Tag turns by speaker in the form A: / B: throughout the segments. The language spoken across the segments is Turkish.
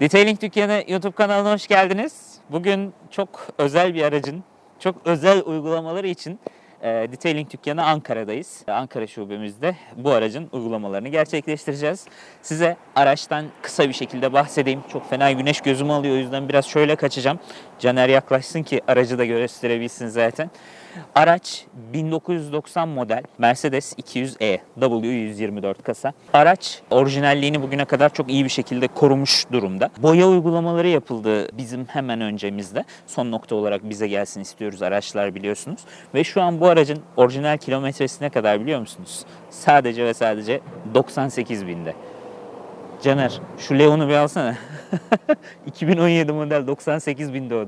A: Detailing Dükkanı YouTube kanalına hoş geldiniz. Bugün çok özel bir aracın, çok özel uygulamaları için e, Detailing Dükkanı Ankara'dayız. Ankara şubemizde bu aracın uygulamalarını gerçekleştireceğiz. Size araçtan kısa bir şekilde bahsedeyim. Çok fena güneş gözümü alıyor o yüzden biraz şöyle kaçacağım. Caner yaklaşsın ki aracı da gösterebilsin zaten. Araç 1990 model Mercedes 200E W124 kasa. Araç orijinalliğini bugüne kadar çok iyi bir şekilde korumuş durumda. Boya uygulamaları yapıldı bizim hemen öncemizde. Son nokta olarak bize gelsin istiyoruz araçlar biliyorsunuz. Ve şu an bu aracın orijinal kilometresi ne kadar biliyor musunuz? Sadece ve sadece 98 binde. Caner şu Leon'u bir alsana. 2017 model 98 binde o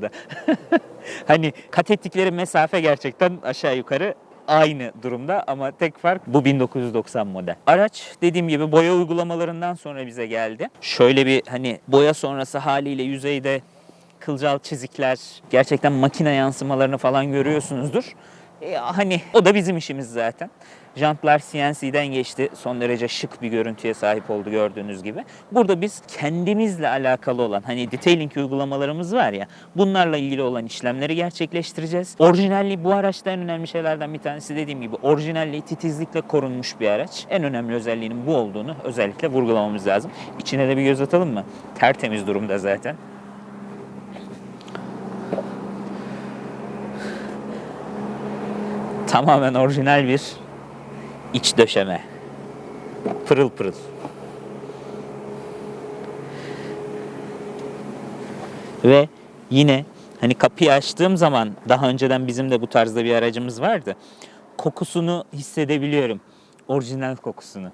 A: hani kat ettikleri mesafe gerçekten aşağı yukarı aynı durumda ama tek fark bu 1990 model. Araç dediğim gibi boya uygulamalarından sonra bize geldi. Şöyle bir hani boya sonrası haliyle yüzeyde kılcal çizikler, gerçekten makine yansımalarını falan görüyorsunuzdur. E, hani o da bizim işimiz zaten. Jantlar CNC'den geçti. Son derece şık bir görüntüye sahip oldu gördüğünüz gibi. Burada biz kendimizle alakalı olan hani detailing uygulamalarımız var ya bunlarla ilgili olan işlemleri gerçekleştireceğiz. Orijinalliği bu araçta en önemli şeylerden bir tanesi dediğim gibi orijinalliği titizlikle korunmuş bir araç. En önemli özelliğinin bu olduğunu özellikle vurgulamamız lazım. İçine de bir göz atalım mı? Tertemiz durumda zaten. Tamamen orijinal bir iç döşeme. Pırıl pırıl. Ve yine hani kapıyı açtığım zaman daha önceden bizim de bu tarzda bir aracımız vardı. Kokusunu hissedebiliyorum. Orijinal kokusunu.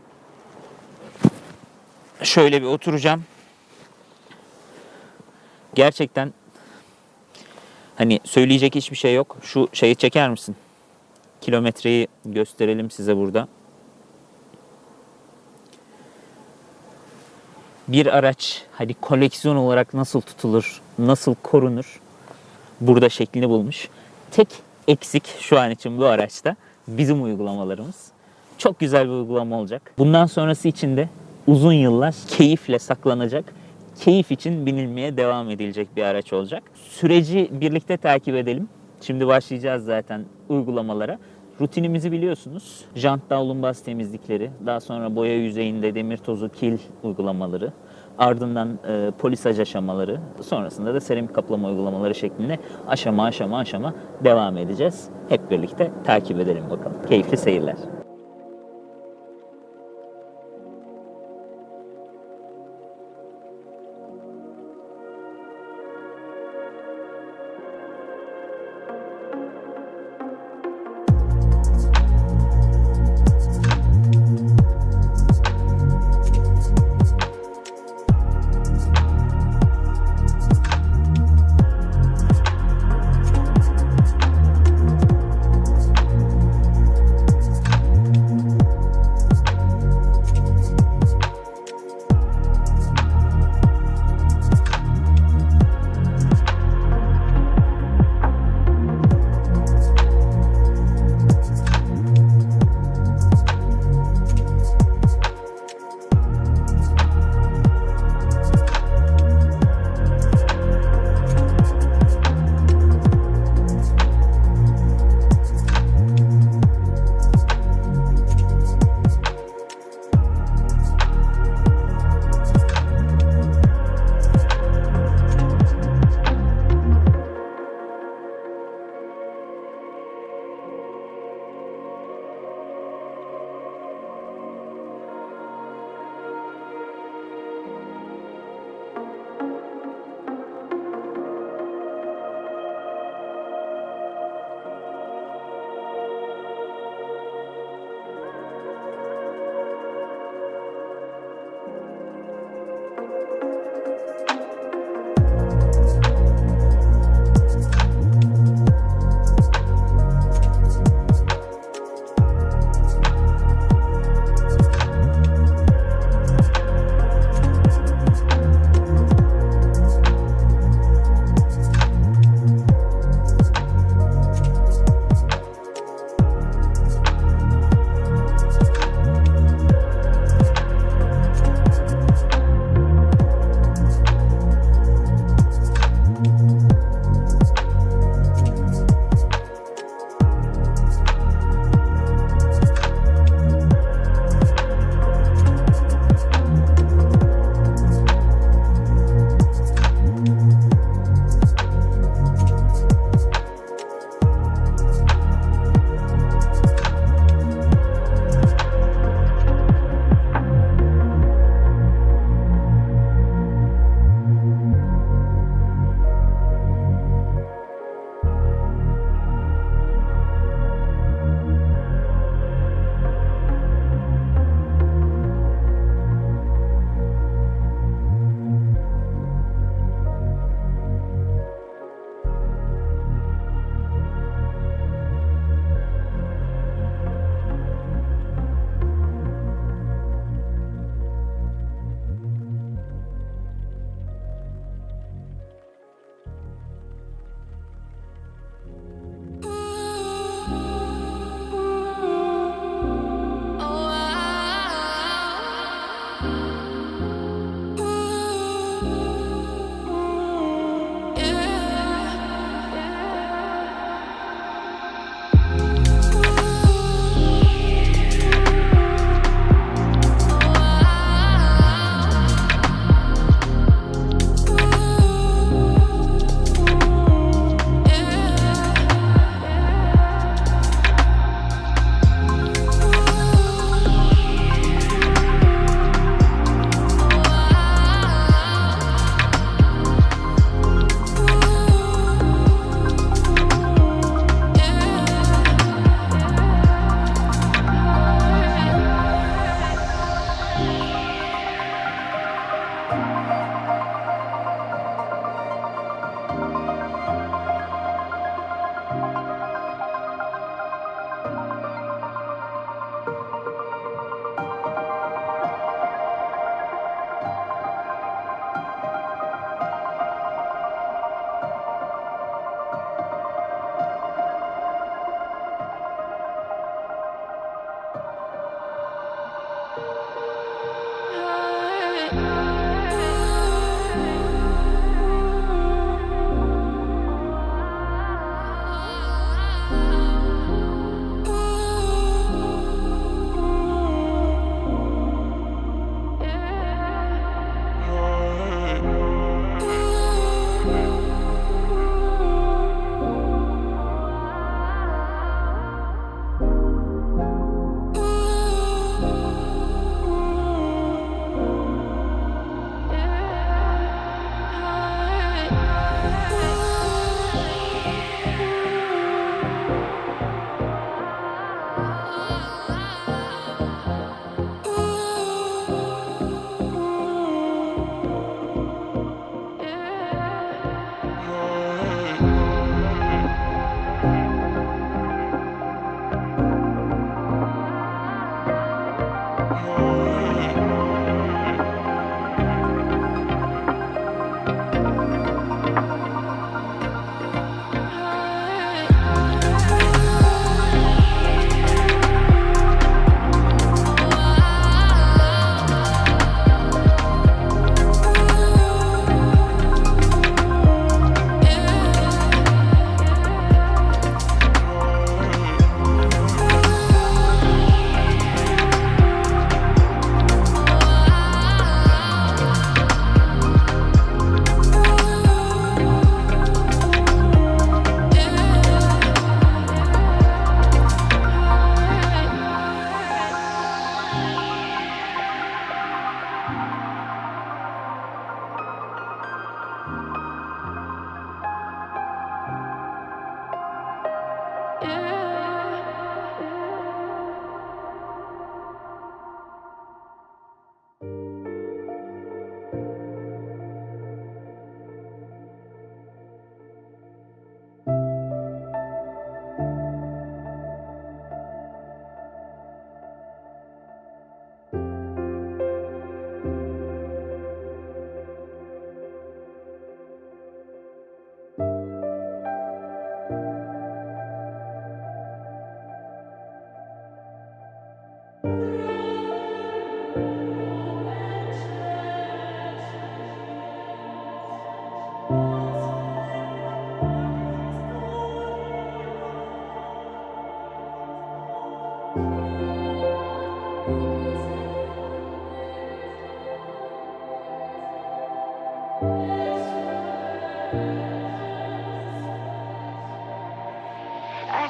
A: Şöyle bir oturacağım. Gerçekten hani söyleyecek hiçbir şey yok. Şu şeyi çeker misin? Kilometreyi gösterelim size burada. Bir araç hani koleksiyon olarak nasıl tutulur, nasıl korunur burada şeklini bulmuş. Tek eksik şu an için bu araçta bizim uygulamalarımız. Çok güzel bir uygulama olacak. Bundan sonrası için de uzun yıllar keyifle saklanacak, keyif için binilmeye devam edilecek bir araç olacak. Süreci birlikte takip edelim. Şimdi başlayacağız zaten uygulamalara. Rutinimizi biliyorsunuz. Jant davlumbaz temizlikleri, daha sonra boya yüzeyinde demir tozu kil uygulamaları, ardından e, polisaj aşamaları, sonrasında da seramik kaplama uygulamaları şeklinde aşama aşama aşama devam edeceğiz. Hep birlikte takip edelim bakalım. Keyifli seyirler.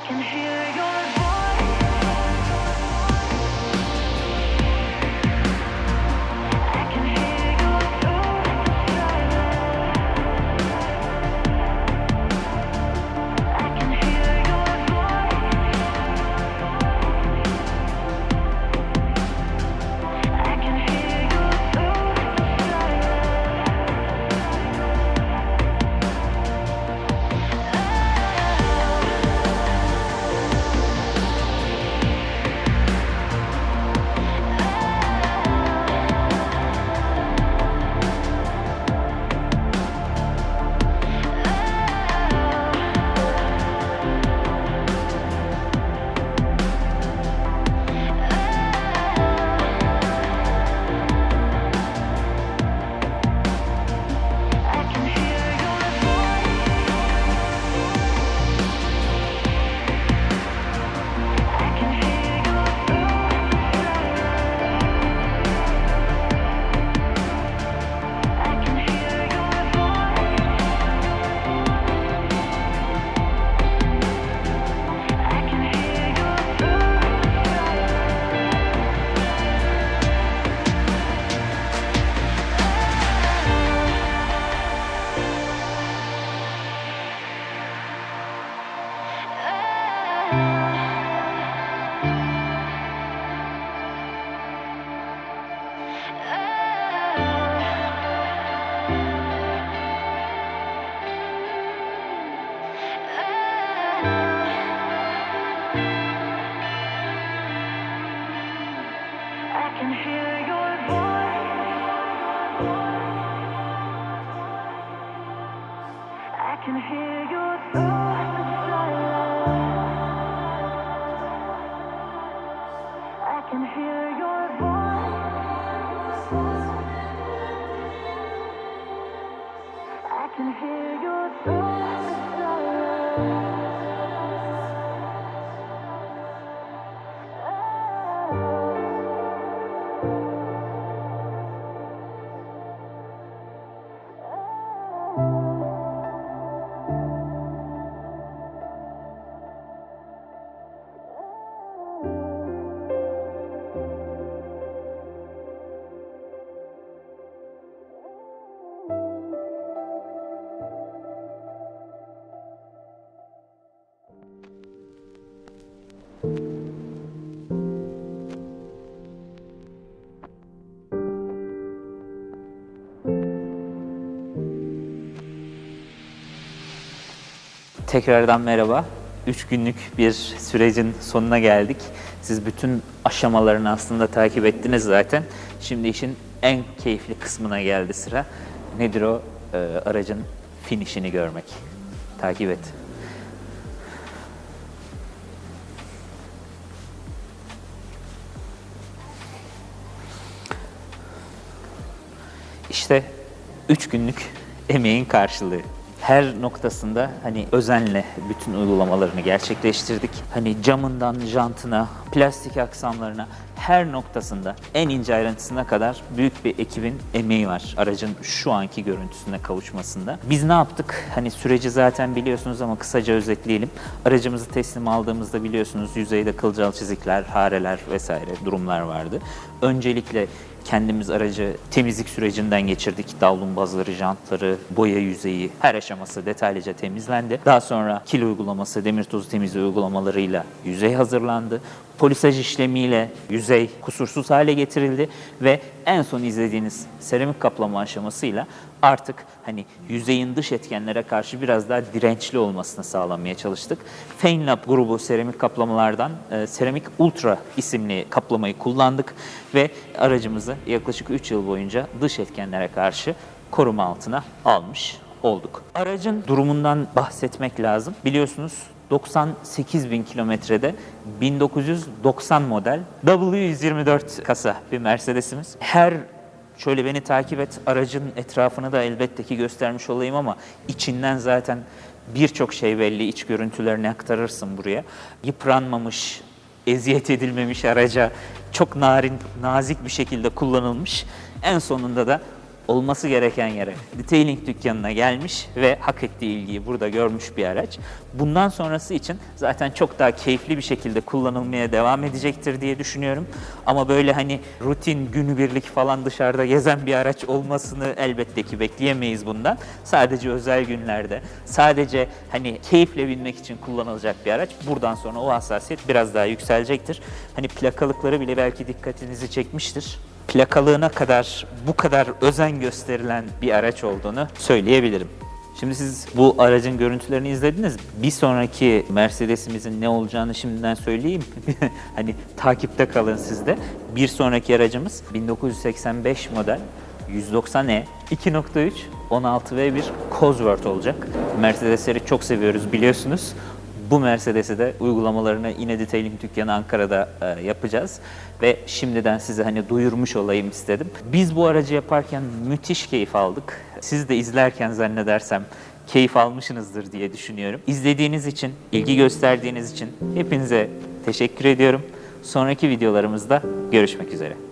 B: Can hear
A: Tekrardan merhaba. Üç günlük bir sürecin sonuna geldik. Siz bütün aşamalarını aslında takip ettiniz zaten. Şimdi işin en keyifli kısmına geldi sıra. Nedir o? Ee, aracın finişini görmek. Takip et. İşte üç günlük emeğin karşılığı. Her noktasında hani özenle bütün uygulamalarını gerçekleştirdik. Hani camından jantına, plastik aksamlarına her noktasında en ince ayrıntısına kadar büyük bir ekibin emeği var aracın şu anki görüntüsüne kavuşmasında. Biz ne yaptık? Hani süreci zaten biliyorsunuz ama kısaca özetleyelim. Aracımızı teslim aldığımızda biliyorsunuz yüzeyde kılcal çizikler, hareler vesaire durumlar vardı. Öncelikle kendimiz aracı temizlik sürecinden geçirdik. Davlumbazları, jantları, boya yüzeyi her aşaması detaylıca temizlendi. Daha sonra kil uygulaması, demir tozu temizliği uygulamalarıyla yüzey hazırlandı. Polisaj işlemiyle yüzey kusursuz hale getirildi ve en son izlediğiniz seramik kaplama aşamasıyla artık hani yüzeyin dış etkenlere karşı biraz daha dirençli olmasını sağlamaya çalıştık. Fainlab grubu seramik kaplamalardan e, Seramik Ultra isimli kaplamayı kullandık ve aracımızı yaklaşık 3 yıl boyunca dış etkenlere karşı koruma altına almış olduk. Aracın durumundan bahsetmek lazım. Biliyorsunuz 98 bin kilometrede 1990 model W124 kasa bir Mercedes'imiz. Her şöyle beni takip et aracın etrafını da elbette ki göstermiş olayım ama içinden zaten birçok şey belli iç görüntülerini aktarırsın buraya. Yıpranmamış, eziyet edilmemiş araca çok narin, nazik bir şekilde kullanılmış. En sonunda da olması gereken yere detailing dükkanına gelmiş ve hak ettiği ilgiyi burada görmüş bir araç. Bundan sonrası için zaten çok daha keyifli bir şekilde kullanılmaya devam edecektir diye düşünüyorum. Ama böyle hani rutin günübirlik falan dışarıda gezen bir araç olmasını elbette ki bekleyemeyiz bundan. Sadece özel günlerde, sadece hani keyifle binmek için kullanılacak bir araç. Buradan sonra o hassasiyet biraz daha yükselecektir. Hani plakalıkları bile belki dikkatinizi çekmiştir plakalığına kadar bu kadar özen gösterilen bir araç olduğunu söyleyebilirim. Şimdi siz bu aracın görüntülerini izlediniz. Bir sonraki Mercedes'imizin ne olacağını şimdiden söyleyeyim. hani takipte kalın siz de. Bir sonraki aracımız 1985 model 190E 2.3 16V bir Cosworth olacak. Mercedesleri çok seviyoruz biliyorsunuz. Bu Mercedes'i de uygulamalarını yine Detailing Dükkanı Ankara'da e, yapacağız. Ve şimdiden size hani duyurmuş olayım istedim. Biz bu aracı yaparken müthiş keyif aldık. Siz de izlerken zannedersem keyif almışsınızdır diye düşünüyorum. İzlediğiniz için, ilgi gösterdiğiniz için hepinize teşekkür ediyorum. Sonraki videolarımızda görüşmek üzere.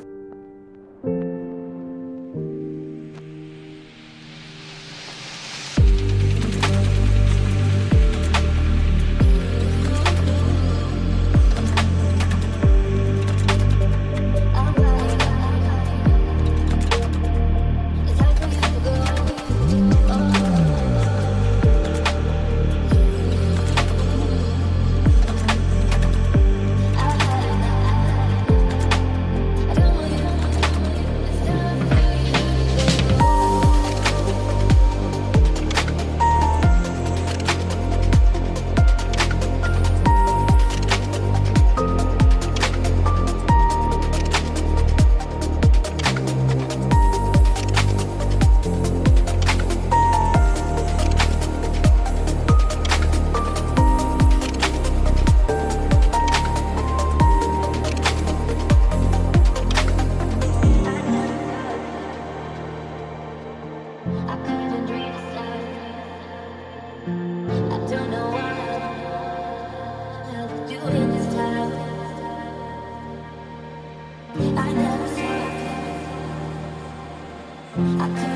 C: I